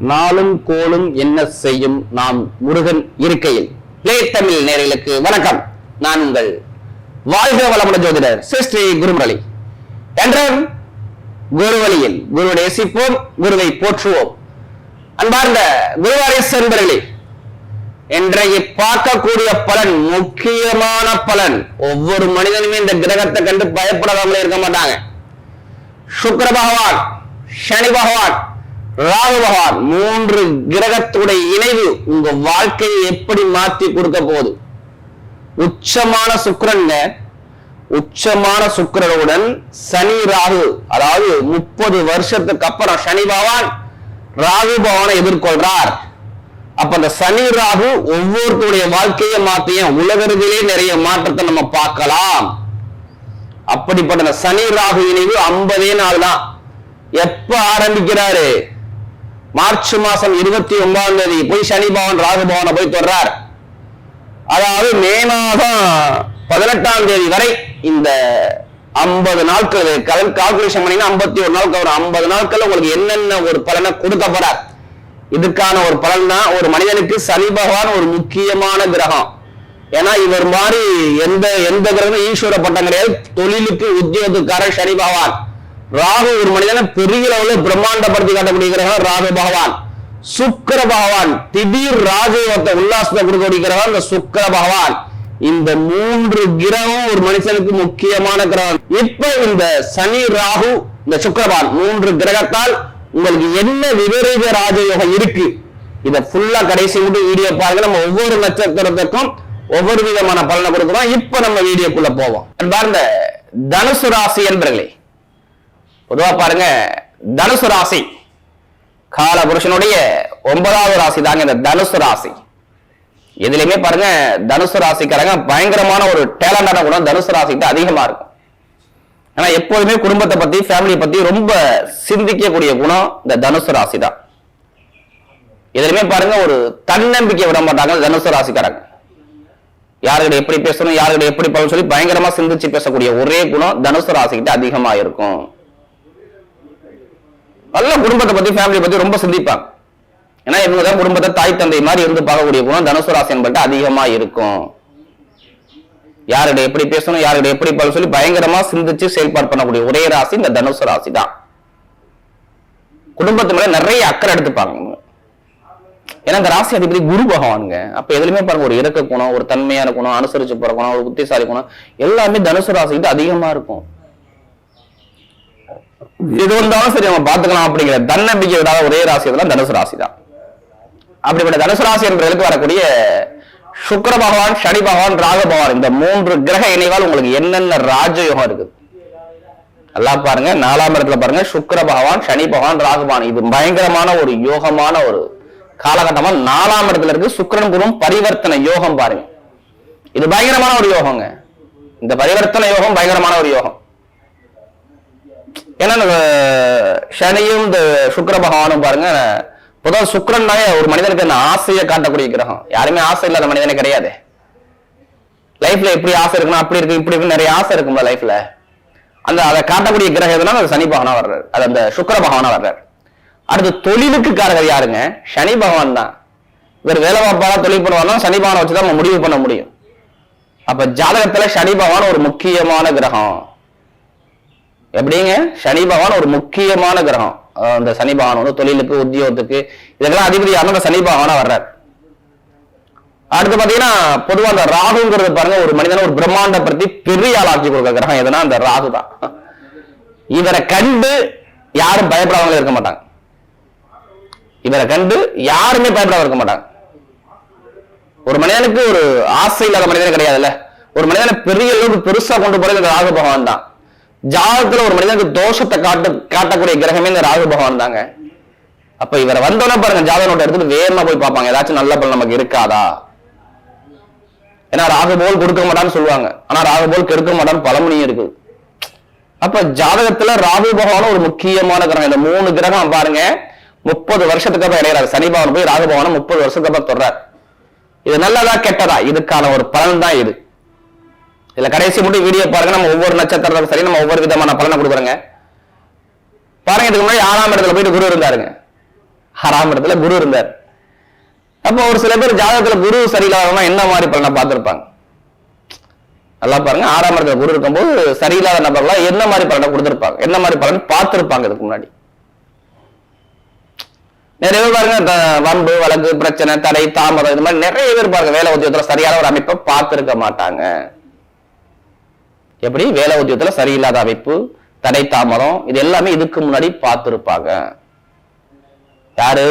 நாளும் கோளும் என்ன செய்யும்? நாம் முருகன் இருக்கையில். பிளே தமிழ் நேர்களுக்கு வணக்கம். நான் உங்கள் வாழ்க வளமுடன் ஜோதிடர் சிஸ்ரீ குருமுரளி. என்றும் குருவழியில் குருவை நேசிப்போம் குருவை போற்றுவோம். அன்பார்ந்த குருவாரிஸ் என்பர்களே இன்றைக்கு பார்க்கக்கூடிய பலன் முக்கியமான பலன். ஒவ்வொரு மனிதனுமே இந்த கிரகத்தை கண்டு பயப்படாமலே இருக்க மாட்டாங்க. சுக்கர பகவான் சனி பகவான் ராகு பகவான் மூன்று கிரகத்துடைய இணைவு உங்க வாழ்க்கையை எப்படி மாற்றி கொடுக்க போகுது? உச்சமான சுக்கரங்க உச்சமான சுக்கரனுடன் சனி ராகு அதாவது முப்பது வருஷத்துக்கு அப்புறம் சனி பகவான் ராகு பகவானை எதிர்கொள்றார். அப்ப அந்த சனி ராகு ஒவ்வொருத்தருடைய வாழ்க்கையை மாத்தியும் உலகத்திலே நிறைய மாற்றத்தை நம்ம பார்க்கலாம். அப்படிப்பட்ட சனி ராகு இணைவு ஐம்பதே நாள் தான் எப்ப ஆரம்பிக்கிறாரு? மார்ச் மாசம் இருபத்தி ஒன்பதாம் தேதி போய் சனி பவன் ராகு பவனை போய் தொடர்றார் அதாவது மே மாதம் பதினெட்டாம் தேதி வரை இந்த ஐம்பது நாட்கள் கால்குலேஷன் பண்ணீங்கன்னா ஐம்பத்தி ஒரு நாளுக்கு ஒரு ஐம்பது நாட்கள் உங்களுக்கு என்னென்ன ஒரு பலனை கொடுக்க போறார். இதுக்கான ஒரு பலன் தான் ஒரு மனிதனுக்கு சனி பகவான் ஒரு முக்கியமான கிரகம். ஏன்னா இவர் மாதிரி எந்த எந்த கிரகம் ஈஸ்வர பட்டம் கிடையாது. தொழிலுக்கு உத்தியோகத்துக்காரர் சனி பகவான். ராகு ஒரு மனிதனை பெரிய அளவில் பிரம்மாண்டப்படுத்தி காட்டக்கூடிய கிரகம் ராகு பகவான். சுக்கர பகவான் திடீர் ராஜயோகத்தை உல்லாசத்தை கொடுக்கக்கூடிய கிரகம் இந்த சுக்கர பகவான். இந்த மூன்று கிரகம் ஒரு மனுஷனுக்கு முக்கியமான கிரகம். இப்ப இந்த சனி ராகு இந்த சுக்கரபான் மூன்று கிரகத்தால் உங்களுக்கு என்ன விபரீத ராஜயோகம் இருக்கு? இதை ஃபுல்லா கடைசி மட்டும் வீடியோ பாருங்க. நம்ம ஒவ்வொரு நட்சத்திரத்துக்கும் ஒவ்வொரு விதமான பலனை கொடுக்குறோம். இப்ப நம்ம வீடியோக்குள்ள போவோம். அன்பார்ந்த தனுசு ராசி என்பர்களே பொதுவா பாருங்க தனுசு ராசி. கால புருஷனுடைய ஒன்பதாவது ராசி தாங்க இந்த தனுசு ராசி. எதுலையுமே பாருங்க தனுசு ராசிக்காரங்க பயங்கரமான ஒரு டேலண்டான குணம் தனுசு ராசிக்கு அதிகமா இருக்கும். ஆனா எப்போதுமே குடும்பத்தை பத்தி ஃபேமிலியை பத்தி ரொம்ப சிந்திக்கக்கூடிய குணம் இந்த தனுசு ராசி தான். எதுலையுமே பாருங்க ஒரு தன்னம்பிக்கை விட மாட்டாங்க தனுசு ராசிக்காரங்க. யாருக்கிட்ட எப்படி பேசணும் யாருக்கிட்ட எப்படி பண்ணணும் சொல்லி பயங்கரமா சிந்திச்சு பேசக்கூடிய ஒரே குணம் தனுசு ராசிக்கிட்ட அதிகமா இருக்கும். நல்ல குடும்பத்தை பத்தி ஃபேமிலியை பத்தி ரொம்ப சிந்திப்பாங்க. ஏன்னா இவங்க தான் குடும்பத்தை தாய் தந்தை மாதிரி இருந்து பார்க்கக்கூடிய குணம் தனுசு ராசி என்பது அதிகமா இருக்கும். யாருடைய எப்படி பேசணும் யாருடைய எப்படி பல சொல்லி பயங்கரமா சிந்திச்சு செயல்பாடு பண்ணக்கூடிய ஒரே ராசி இந்த தனுசு ராசி தான் குடும்பத்து மேல நிறைய அக்கறை எடுத்துப்பாங்க ஏன்னா இந்த ராசி அதிபதி குரு பகவானுங்க. அப்ப எதுலையுமே பாருங்க ஒரு இறக்க குணம் ஒரு தன்மையான குணம் அனுசரிச்சு போற குணம் ஒரு புத்திசாலி குணம் எல்லாமே தனுசு ராசிக்கு அதிகமா இருக்கும். எது வந்தாலும் சரி நம்ம பாத்துக்கலாம் அப்படிங்கிற தன்னம்பிக்கை விடாத ஒரே ராசி எதுனா தனுசு ராசி தான் அப்படிப்பட்ட தனுசு ராசி என்பவர்களுக்கு வரக்கூடிய சுக்கர பகவான் சனி பகவான் ராக பகவான் இந்த மூன்று கிரக இணைவால் உங்களுக்கு என்னென்ன ராஜயோகம் இருக்குது? நல்லா பாருங்க நாலாம் இடத்துல பாருங்க சுக்கர பகவான் சனி பகவான் ராகு பகவான். இது பயங்கரமான ஒரு யோகமான ஒரு காலகட்டமா நாலாம் இடத்துல இருக்கு சுக்கரன் குரும் பரிவர்த்தனை யோகம் பாருங்க. இது பயங்கரமான ஒரு யோகங்க. இந்த பரிவர்த்தனை யோகம் பயங்கரமான ஒரு யோகம். ஏன்னா சனியும் இந்த சுக்கர பகவானும் பாருங்க பொதுவாக சுக்கிரன்னாவே ஒரு மனிதனுக்கு அந்த ஆசையை காட்டக்கூடிய கிரகம். யாருமே ஆசை இல்லாத மனிதனே கிடையாது. லைஃப்ல எப்படி ஆசை இருக்கணும் அப்படி இருக்கு இப்படி இருக்கு நிறைய ஆசை இருக்கும்ல லைஃப்ல அந்த அதை காட்டக்கூடிய கிரகம் எதுனா அது சனி பகவானா வர்றாரு. அது அந்த சுக்கிர பகவானா வர்றாரு. அடுத்து தொழிலுக்கு காரகர் யாருங்க? சனி பகவான் தான். இவர் வேலை பார்ப்பாரா தொழில் பண்ணுவாரா சனி பகவானை வச்சுதான் நம்ம முடிவு பண்ண முடியும். அப்ப ஜாதகத்துல சனி பகவான் ஒரு முக்கியமான கிரகம். எப்படிங்க? சனி பகவான் ஒரு முக்கியமான கிரகம். அந்த சனி பகவான் வந்து தொழிலுக்கு உத்தியோகத்துக்கு இதெல்லாம் அதிபதி அந்த சனி பகவானா வர்றார். அடுத்து பாத்தீங்கன்னா பொதுவா அந்த ராகுங்கிறது பாருங்க ஒரு மனிதனை ஒரு பிரம்மாண்ட பத்தி பெரிய ஆளாக்கி கொடுக்க கிரகம் எதுனா அந்த ராகு தான். இவரை கண்டு யாரும் பயப்படாமலே இருக்க மாட்டாங்க. இவரை கண்டு யாருமே பயப்படாம இருக்க மாட்டாங்க. ஒரு மனிதனுக்கு ஒரு ஆசை இல்லாத மனிதனே கிடையாதுல்ல. ஒரு மனிதனை பெரிய அளவுக்கு பெருசா கொண்டு போறது இந்த ராகு பகவான் தான். ஜாதகத்துல ஒரு மனிதனுக்கு தோஷத்தை காட்டு காட்டக்கூடிய கிரகமே இந்த ராகு பகவான் தாங்க. அப்ப இவரை வந்தோடனே பாருங்க ஜாதக நோட்டை எடுத்துட்டு வேகமா போய் பார்ப்பாங்க. ஏதாச்சும் நல்ல பலன் நமக்கு இருக்காதா? ஏன்னா ராகு போல் கொடுக்க மாட்டான்னு சொல்லுவாங்க. ஆனா ராகு போல் கெடுக்க மாட்டான்னு பழமொழியும் இருக்குது அப்ப ஜாதகத்துல ராகு பகவானும் ஒரு முக்கியமான கிரகம். இந்த மூணு கிரகம் பாருங்க முப்பது வருஷத்துக்கு அப்புறம் இடையிறாரு சனி பகவான் போய் ராகு பகவானும் முப்பது வருஷத்துக்கு அப்புறம் தொடர்றாரு இது நல்லதா கெட்டதா? இதுக்கான ஒரு பலன் தான் இது. இதுல கடைசி மட்டும் வீடியோ பாருங்க. நம்ம ஒவ்வொரு நட்சத்திரத்துக்கும் சரி நம்ம ஒவ்வொரு விதமான பலனை கொடுக்குறோங்க. பாருங்க இதுக்கு முன்னாடி ஆறாம் இடத்துல போயிட்டு குரு இருந்தாருங்க. ஆறாம் இடத்துல குரு இருந்தார். அப்போ ஒரு சில பேர் ஜாதகத்துல குரு சரியில்லாதவங்க என்ன மாதிரி பலனை பார்த்திருப்பாங்க? நல்லா பாருங்க ஆறாம் இடத்துல குரு இருக்கும்போது சரியில்லாத நபர்களா என்ன மாதிரி பலனை கொடுத்திருப்பாங்க? என்ன மாதிரி பலன் பார்த்திருப்பாங்க இதுக்கு முன்னாடி? நிறைய பேர் பாருங்க வம்பு வழக்கு பிரச்சனை தடை தாமதம் இது மாதிரி நிறைய பேர் பாருங்க வேலை உத்தியோகத்துல சரியான ஒரு அமைப்பை பார்த்திருக்க மாட்டாங்க. எப்படி? வேலை உத்தியோகத்துல சரியில்லாத அமைப்பு தடை தாமதம் இது எல்லாமே இதுக்கு முன்னாடி பார்த்திருப்பாங்க. யாரு?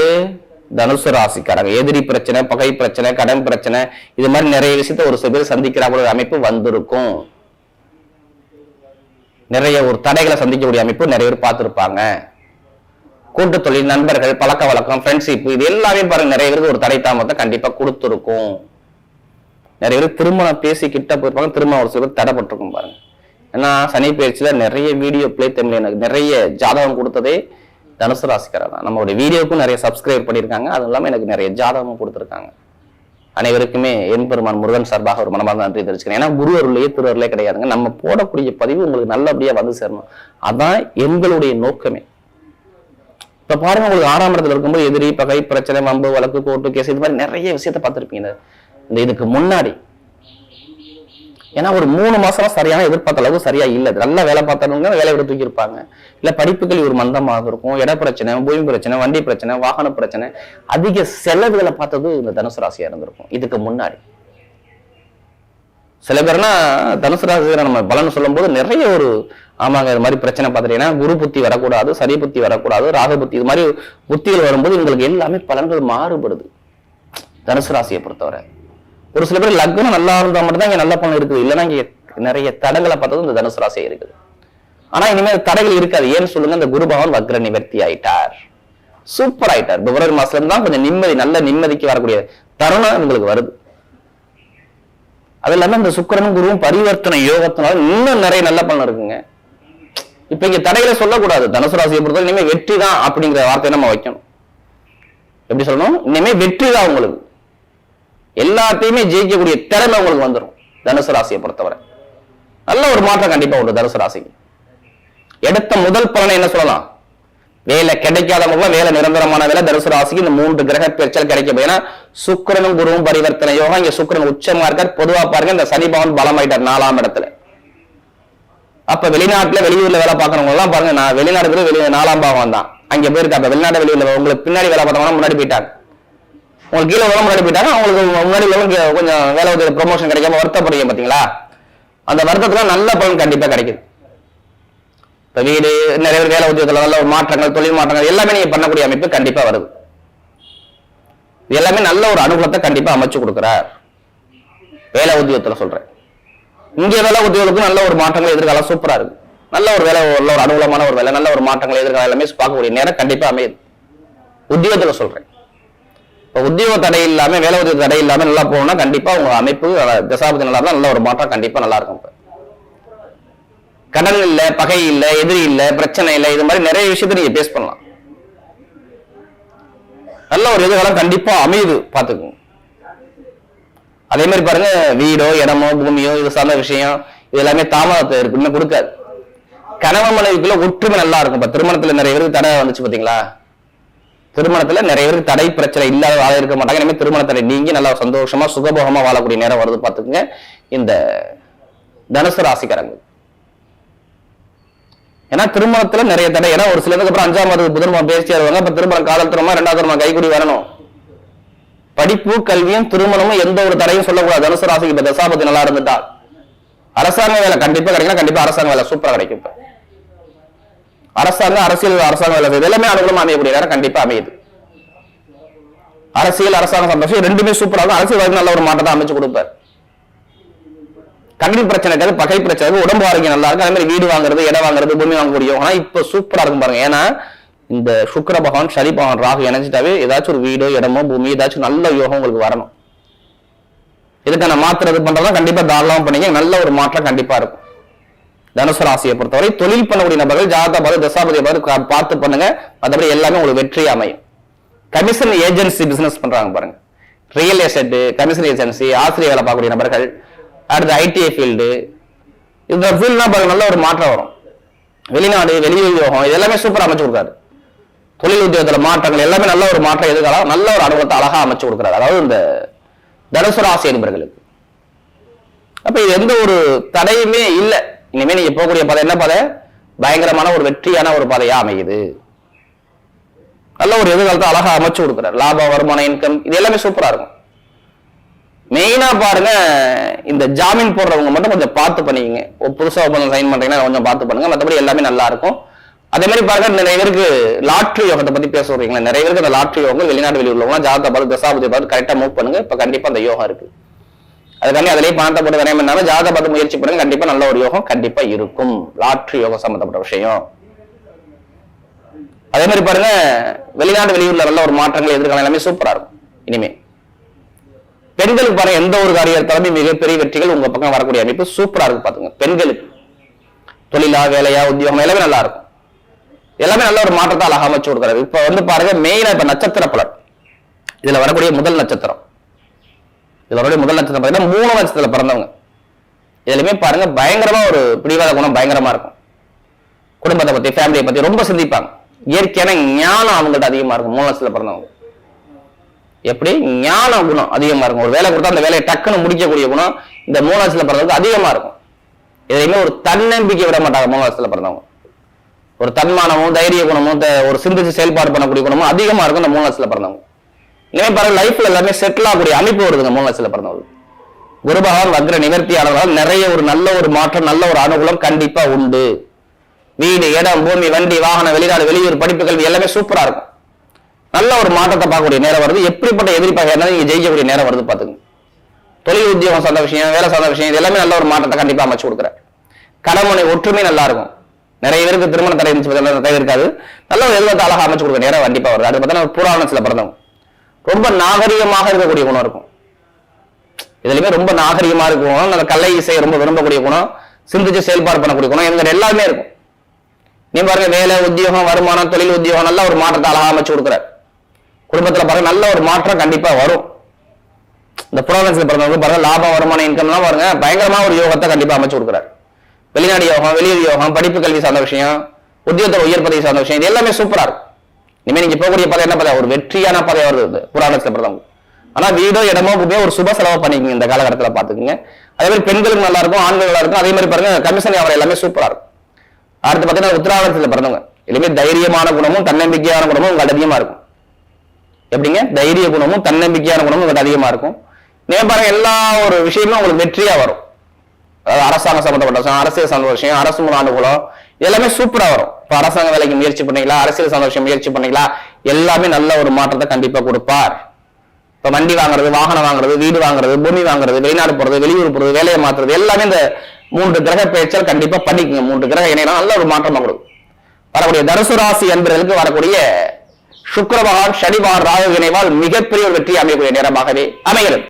தனுசு ராசிக்காரங்க. எதிரி பிரச்சனை பகை பிரச்சனை கடன் பிரச்சனை இது மாதிரி நிறைய விஷயத்த ஒரு சில பேர் சந்திக்கிற ஒரு அமைப்பு வந்திருக்கும். நிறைய ஒரு தடைகளை சந்திக்கக்கூடிய அமைப்பு நிறைய பேர் பார்த்திருப்பாங்க. கூட்டு தொழில் நண்பர்கள் பழக்க வழக்கம் ஃப்ரெண்ட்ஷிப் இது எல்லாமே பாருங்க நிறைய பேருக்கு ஒரு தடை தாமதத்தை கண்டிப்பா கொடுத்துருக்கும். நிறைய பேர் திருமணம் பேசி கிட்ட போயிருப்பாங்க திருமணம் ஒரு சில பேர் தடைப்பட்டிருக்கும் பாருங்க. ஏன்னா சனி பயிற்சியில நிறைய வீடியோ பிளே தமிழ் எனக்கு நிறைய ஜாதகம் கொடுத்ததே தனுசு ராசிக்காரர் தான். நம்மளுடைய வீடியோக்கும் நிறைய சப்ஸ்கிரைப் பண்ணியிருக்காங்க. அது இல்லாமல் எனக்கு நிறைய ஜாதகமும் கொடுத்துருக்காங்க. அனைவருக்குமே என் பெருமான் முருகன் சார்பாக ஒரு மனமார்ந்த நன்றி தெரிவிச்சுக்கிறேன். ஏன்னா குரு அருளையே திருவருளே கிடையாதுங்க. நம்ம போடக்கூடிய பதிவு உங்களுக்கு நல்லபடியா வந்து சேரணும். அதான் எங்களுடைய நோக்கமே. இப்போ பாருங்க உங்களுக்கு ஆறாம் இடத்துல இருக்கும்போது எதிரி பகை பிரச்சனை வம்பு வழக்கு கோர்ட்டு கேஸ் இது மாதிரி நிறைய விஷயத்த பார்த்திருப்பீங்க. இந்த இதுக்கு முன்னாடி. ஏன்னா ஒரு மூணு மாசமா சரியான எதிர்பார்த்த அளவு சரியா இல்ல. நல்லா வேலை பார்த்தவங்க வேலை விட தூக்கியிருப்பாங்க. இல்ல படிப்புகள் ஒரு மந்தமாக இருக்கும். இட பிரச்சனை பூமி பிரச்சனை வண்டி பிரச்சனை வாகன பிரச்சனை. அதிக செலவுகளை பார்த்தது இந்த தனுசு ராசியா இருந்திருக்கும். இதுக்கு முன்னாடி. சில பேர்னா தனுசு ராசியை நம்ம பலன் சொல்லும்போது நிறைய ஒரு ஆமாங்க இது மாதிரி பிரச்சனை பார்த்துட்டீங்கன்னா குரு புத்தி வரக்கூடாது சரி புத்தி வரக்கூடாது ராக புத்தி இது மாதிரி புத்திகள் வரும்போது இவங்களுக்கு எல்லாமே பலன்கள் மாறுபடுது. தனுசு ராசியை பொறுத்தவரை. ஒரு சில பேர் லக்னம் நல்லா இருந்தா மட்டும்தான் இங்க நல்ல பலன் இருக்குது. இல்லைன்னா இங்க நிறைய தடங்களை பார்த்தது இந்த தனுசு ராசி இருக்குது. ஆனா இனிமேல் தடைகள் இருக்காது. ஏன்னு சொல்லுங்க இந்த குரு பகவான் வக்ர நிவர்த்தி ஆயிட்டார். சூப்பர் ஆயிட்டார். பிப்ரவரி மாசத்துல தான் கொஞ்சம் நிம்மதி நல்ல நிம்மதிக்கு வரக்கூடிய தருணம் உங்களுக்கு வருது. அது இல்லாம இந்த சுக்கரனும் குருவும் பரிவர்த்தனை யோகத்தினால இன்னும் நிறைய நல்ல பலன் இருக்குங்க. இப்ப இங்க தடைகளை சொல்லக்கூடாது. தனுசு ராசியை பொறுத்தவரை இனிமே வெற்றி தான் அப்படிங்கிற வார்த்தையை நம்ம வைக்கணும். எப்படி சொல்லணும்? இனிமே வெற்றி தான் உங்களுக்கு. எல்லாத்தையுமே ஜெயிக்கக்கூடிய திறமை உங்களுக்கு வந்துடும் தனுசு ராசியை பொறுத்தவரை. நல்ல ஒரு மாற்றம் கண்டிப்பா உண்டு தனுசு ராசிக்கு. எடுத்த முதல் பலனை என்ன சொல்லலாம்? வேலை கிடைக்காதவங்க வேலை நிரந்தரமான வேலை தனுசு ராசிக்கு இந்த மூன்று கிரக பெயர்ச்சல் கிடைக்க ஏன்னா சுக்கிரனும் குருவும் பரிவர்த்தனை யோகம். இங்க சுக்கரன் உச்சமா இருக்கார். பொதுவா பாருங்க இந்த சனி பவன் பலமாயிட்டார் நாலாம் இடத்துல. அப்ப வெளிநாட்டுல வெளியூர்ல வேலை பாக்குறவங்க எல்லாம் பாருங்க நான் வெளிநாடுல வெளியே நாலாம் பாவம் தான். அங்க போயிருக்கா அப்ப வெளிநாடு வெளியூர்ல உங்களுக்கு பின்னாடி வேலை பார்த்தவங்க முன்னாடி போயிட்டாங்க. உங்களுக்கு கீழே உள்ள முன்னாடி போயிட்டாங்க அவங்களுக்கு முன்னாடி லெவலுக்கு கொஞ்சம் வேலை உதவி ப்ரொமோஷன் கிடைக்காம வருத்தப்படுறீங்க பாத்தீங்களா அந்த வருத்தத்தில் நல்ல பலன் கண்டிப்பாக கிடைக்குது. இப்போ வீடு நிறைய பேர் வேலை உத்தியோகத்தில் நல்ல ஒரு மாற்றங்கள் தொழில் மாற்றங்கள் எல்லாமே நீங்கள் பண்ணக்கூடிய அமைப்பு கண்டிப்பாக வருது. இது எல்லாமே நல்ல ஒரு அனுகூலத்தை கண்டிப்பாக அமைச்சு கொடுக்குறார். வேலை உத்தியோகத்தில் சொல்கிறேன் இங்கே வேலை உத்தியோகத்துக்கும் நல்ல ஒரு மாற்றங்கள் எதிர்காலம் சூப்பராக இருக்குது நல்ல ஒரு வேலை நல்ல ஒரு அனுகூலமான ஒரு வேலை நல்ல ஒரு மாற்றங்கள் எதிர்காலம் எல்லாமே பார்க்கக்கூடிய நேரம் கண்டிப்பாக அமையுது. உத்தியோகத்தில் சொல்கிறேன் உத்தியோக தடை இல்லாம வேலை உதவி தடை இல்லாம நல்லா போகணும்னா கண்டிப்பா உங்க அமைப்பு தசாபதி நல்லா இருந்தால் நல்ல ஒரு மாற்றம் கண்டிப்பா நல்லா இருக்கும் இப்போ. கடன் இல்ல பகை இல்ல எதிரி இல்ல பிரச்சனை இல்ல இது மாதிரி நிறைய விஷயத்தை நீங்க பேஸ் பண்ணலாம். நல்ல ஒரு எதிர்காலம் கண்டிப்பா அமையுது பாத்துக்கோங்க அதே மாதிரி பாருங்க வீடோ இடமோ பூமியோ இது சார்ந்த விஷயம் இது எல்லாமே தாமதத்தை இருக்கு இன்னும் கொடுக்காது. கணவன் மனைவிக்குள்ள ஒற்றுமை நல்லா இருக்கும். இப்போ திருமணத்துல நிறைய பேருக்கு தடை வந்துச்சு பாத்தீங்களா? திருமணத்துல நிறைய பேருக்கு தடை பிரச்சனை இல்லாத வாழ இருக்க மாட்டாங்க. இனிமே திருமண தடை நல்லா சந்தோஷமா சுகபோகமா வாழக்கூடிய நேரம் வருது பாத்துக்கங்க இந்த தனுசு ராசிக்காரங்க. ஏன்னா திருமணத்துல நிறைய தடை. ஏன்னா ஒரு சிலருக்கு அப்புறம் அஞ்சாம் மாதம் புதன்மா பேசி வருவாங்க அப்ப திருமணம் காதல் திருமணம் ரெண்டாவது திருமணம் கைக்குடி வரணும். படிப்பு கல்வியும் திருமணமும் எந்த ஒரு தடையும் சொல்லக்கூடாது. தனுசு ராசிக்கு இப்ப தசாபதி நல்லா இருந்துட்டா. அரசாங்க வேலை கண்டிப்பா கிடைக்கும் கண்டிப்பா அரசாங்க வேலை சூப்பரா கிடைக்கும் இப்ப. அரசாங்கம் அரசியல் அரசாங்கம் வேலை செய்யுது எல்லாமே அனுகூலமா அமையக்கூடிய நேரம் கண்டிப்பா அமையுது. அரசியல் அரசாங்க சந்தோஷம் ரெண்டுமே சூப்பராக இருக்கும் அரசியல் நல்ல ஒரு மாற்றத்தை அமைச்சு கொடுப்பார். கண்ணி பிரச்சனை இருக்காது பகை பிரச்சனை இருக்கு, உடம்பு ஆரோக்கியம் நல்லா இருக்கு அதே மாதிரி வீடு வாங்குறது இடம் வாங்குறது பூமி வாங்க முடியும் ஆனா இப்ப சூப்பரா இருக்கும் பாருங்க. ஏன்னா இந்த சுக்கர பகவான் சனி பகவான் ராகு இணைஞ்சிட்டாவே ஏதாச்சும் ஒரு வீடோ இடமோ பூமி ஏதாச்சும் நல்ல யோகம் உங்களுக்கு வரணும். இதுக்கான மாத்துறது பண்றதா கண்டிப்பா தாராளமா பண்ணீங்க நல்ல ஒரு மாற்றம் கண்டிப்பா இருக்கும். தனுசு ராசியை பொறுத்தவரை தொழில் பண்ணக்கூடிய நபர்கள் ஜாதக பாரு தசாபதி பாரு பார்த்து பண்ணுங்க. மற்றபடி எல்லாமே உங்களுக்கு வெற்றி அமையும். கமிஷன் ஏஜென்சி பிசினஸ் பண்றாங்க பாருங்க. ரியல் எஸ்டேட் கமிஷன் ஏஜென்சி ஆசிரியர் வேலை பார்க்கக்கூடிய நபர்கள் அடுத்து ஐடிஐ ஃபீல்டு இந்த ஃபீல்ட்லாம் பாருங்க நல்ல ஒரு மாற்றம் வரும். வெளிநாடு வெளி இது எல்லாமே சூப்பராக அமைச்சு கொடுக்காரு தொழில் உத்தியோகத்தில் மாற்றங்கள் எல்லாமே நல்ல ஒரு மாற்றம் எதுக்காக? நல்ல ஒரு அனுபவத்தை அழகாக அமைச்சு கொடுக்குறாரு. அதாவது இந்த தனுசு ராசி என்பர்களுக்கு அப்ப இது எந்த ஒரு தடையுமே இல்லை. இனிமே நீங்க போகக்கூடிய பாதை என்ன பாதை? பயங்கரமான ஒரு வெற்றியான ஒரு பாதையா அமையுது. நல்ல ஒரு எதிர்காலத்தை அழகா அமைச்சு கொடுக்குறாரு. லாபம் வருமானம் இன்கம் இது எல்லாமே சூப்பரா இருக்கும். மெயினா பாருங்க இந்த ஜாமீன் போடுறவங்க மட்டும் கொஞ்சம் பார்த்து பண்ணிக்கங்க. புதுசாக ஒப்பந்தம் சைன் பண்றீங்கன்னா கொஞ்சம் பார்த்து பண்ணுங்க. மற்றபடி எல்லாமே நல்லா இருக்கும். அதே மாதிரி பாருங்க நிறைய பேருக்கு லாட்ரி யோகத்தை பத்தி பேச சொல்றீங்களா நிறைய பேருக்கு அந்த லாட்ரி யோகம் வெளிநாடு வெளியூர்ல ஜாதகத்தை பார்த்து தசாபதி பார்த்து கரெக்டா மூவ் பண்ணுங்க. இப்ப கண்டிப்பா அந்த யோகா இருக்கு. அதுக்காண்டி அதிலேயே பணத்தை போட்டு வினையம் பண்ணாலும் ஜாதக பார்த்து முயற்சி பண்ணுங்க. கண்டிப்பா நல்ல ஒரு யோகம் கண்டிப்பா இருக்கும். லாட்ரி யோகம் சம்பந்தப்பட்ட விஷயம். அதே மாதிரி பாருங்க வெளிநாடு வெளியூர்ல நல்ல ஒரு மாற்றங்கள் எதிர்காலம் எல்லாமே சூப்பரா இருக்கும். இனிமே. பெண்களுக்கு பாருங்க எந்த ஒரு காரியம் எடுத்தாலுமே மிகப்பெரிய வெற்றிகள் உங்க பக்கம் வரக்கூடிய அமைப்பு சூப்பரா இருக்கு பாத்துங்க. பெண்களுக்கு. தொழிலா வேலையா உத்தியோகம் எல்லாமே நல்லா இருக்கும். எல்லாமே நல்ல ஒரு மாற்றத்தை அழகா அமைச்சு கொடுக்குறாரு இப்ப வந்து பாருங்க மெயினா இப்ப நட்சத்திர பலன். இதுல வரக்கூடிய முதல் நட்சத்திரம். இதுல முதல் நட்சத்திரம் பார்த்தீங்கன்னா மூணு நட்சத்திரத்தில் பிறந்தவங்க. இதுலையுமே பாருங்க பயங்கரமா ஒரு பிடிவாத குணம் பயங்கரமா இருக்கும். குடும்பத்தை பத்தி ஃபேமிலியை பத்தி ரொம்ப சிந்திப்பாங்க. இயற்கையான ஞானம் அவங்கள்ட்ட அதிகமா இருக்கும் மூணு நட்சத்திரத்துல பிறந்தவங்க. எப்படி? ஞான குணம் அதிகமா இருக்கும். ஒரு வேலை கொடுத்தா அந்த வேலையை டக்குன்னு முடிக்கக்கூடிய குணம் இந்த மூணு நட்சத்திரத்துல பிறந்தவங்க அதிகமா இருக்கும். எதையுமே ஒரு தன்னம்பிக்கை விட மாட்டாங்க மூணு நட்சத்திரத்துல பிறந்தவங்க. ஒரு தன்மானமும் தைரிய குணமும் த- ஒரு சிந்திச்சு செயல்பாடு பண்ணக்கூடிய குணமும் அதிகமா இருக்கும் இந்த மூணு லட்சத்துல பிறந்தவங்க. இனிமே பாருங்க லைஃப்ல எல்லாமே செட்டில் ஆகக்கூடிய அமைப்பு வருதுங்க மூணு லட்சத்துல பிறந்தவங்க. குரு பகவான் வக்ர நிவர்த்தியானதால் நிறைய ஒரு நல்ல ஒரு மாற்றம் நல்ல ஒரு அனுகூலம் கண்டிப்பா உண்டு. வீடு இடம் பூமி வண்டி வாகனம் வெளிநாடு வெளியூர் படிப்பு கல்வி எல்லாமே சூப்பரா இருக்கும். நல்ல ஒரு மாற்றத்தை பார்க்கக்கூடிய நேரம் வருது. எப்படிப்பட்ட எதிர்ப்பாக இருந்தாலும் நீங்க ஜெயிக்கக்கூடிய நேரம் வருது பாத்துங்க தொழில் உத்தியோகம் சார்ந்த விஷயம் வேலை சார்ந்த விஷயம் இது எல்லாமே நல்ல ஒரு மாற்றத்தை கண்டிப்பா அமைச்சு கொடுக்குறாரு. கடமுனை ஒற்றுமை நல்லா இருக்கும். நிறைய பேருக்கு திருமண தடை இருந்துச்சு தடை இருக்காது. நல்ல ஒரு எதிர்காலத்தை அழகாக அமைச்சு கொடுக்குற நேரம் கண்டிப்பா வருது. அது பார்த்தா புராணத்துல பிறந்தவங்க. ரொம்ப நாகரிகமாக இருக்கக்கூடிய குணம் இருக்கும். இதுலயுமே ரொம்ப நாகரிகமா இருக்கும் அந்த கலை இசையை ரொம்ப விரும்பக்கூடிய குணம் சிந்திச்சு செயல்பாடு பண்ணக்கூடிய குணம் எங்க எல்லாமே இருக்கும். நீ பாருங்க வேலை உத்தியோகம் வருமானம் தொழில் உத்தியோகம் நல்ல ஒரு மாற்றத்தை அழகா அமைச்சு கொடுக்குறாரு. குடும்பத்துல பாருங்க நல்ல ஒரு மாற்றம் கண்டிப்பா வரும். இந்த புராணத்துல பிறந்தவங்க பாருங்க லாபம் வருமானம் இன்கம்லாம் பாருங்க பயங்கரமா ஒரு யோகத்தை கண்டிப்பா அமைச்சு கொடுக்குறாரு. வெளிநாடு யோகம் வெளியூர் யோகம் படிப்பு கல்வி சார்ந்த விஷயம் உத்தியோகத்தோட உயர் பதவி சார்ந்த விஷயம் இது எல்லாமே சூப்பரா இருக்கும். இனிமே நீங்க போகக்கூடிய பாதை என்ன பாதை? ஒரு வெற்றியான பாதை வருது புராணத்துல பிறந்தவங்க. ஆனா வீடோ இடமோ புதிய ஒரு சுப செலவு பண்ணிக்கோங்க இந்த காலகட்டத்துல பாத்துக்கோங்க அதே மாதிரி பெண்களுக்கு நல்லா இருக்கும் ஆண்கள் நல்லா இருக்கும். அதே மாதிரி பாருங்க கமிஷன் அவர் எல்லாமே சூப்பரா இருக்கும். அடுத்து பாத்தீங்கன்னா உத்தராவணத்துல பிறந்தவங்க. எல்லாமே தைரியமான குணமும் தன்னம்பிக்கையான குணமும் உங்களுக்கு அதிகமா இருக்கும். எப்படிங்க? தைரிய குணமும் தன்னம்பிக்கையான குணமும் உங்களுக்கு அதிகமா இருக்கும். நேபாளம் எல்லா ஒரு விஷயமும் உங்களுக்கு வெற்றியா வரும். அதாவது அரசாங்கம் சம்பந்தப்பட்ட விஷயம் அரசியல் சந்தோஷம் விஷயம் அரசு மூல அனுகூலம் எல்லாமே சூப்பரா வரும். இப்போ அரசாங்க வேலைக்கு முயற்சி பண்ணீங்களா? அரசியல் சந்தோஷம் முயற்சி பண்ணீங்களா? எல்லாமே நல்ல ஒரு மாற்றத்தை கண்டிப்பா கொடுப்பார். இப்ப வண்டி வாங்குறது வாகனம் வாங்குறது வீடு வாங்குறது பூமி வாங்குறது வெளிநாடு போறது வெளியூர் போறது வேலையை மாத்துறது எல்லாமே இந்த மூன்று கிரக பெயர்ச்சல் கண்டிப்பா பண்ணிக்கங்க. மூன்று கிரக இணையெல்லாம் நல்ல ஒரு மாற்றமா கொடுக்கும். வரக்கூடிய தனுசு ராசி வரக்கூடிய சுக்கிர பகவான் ராகு இணைவால் மிகப்பெரிய ஒரு வெற்றி அமையக்கூடிய நேரமாகவே அமைகிறது.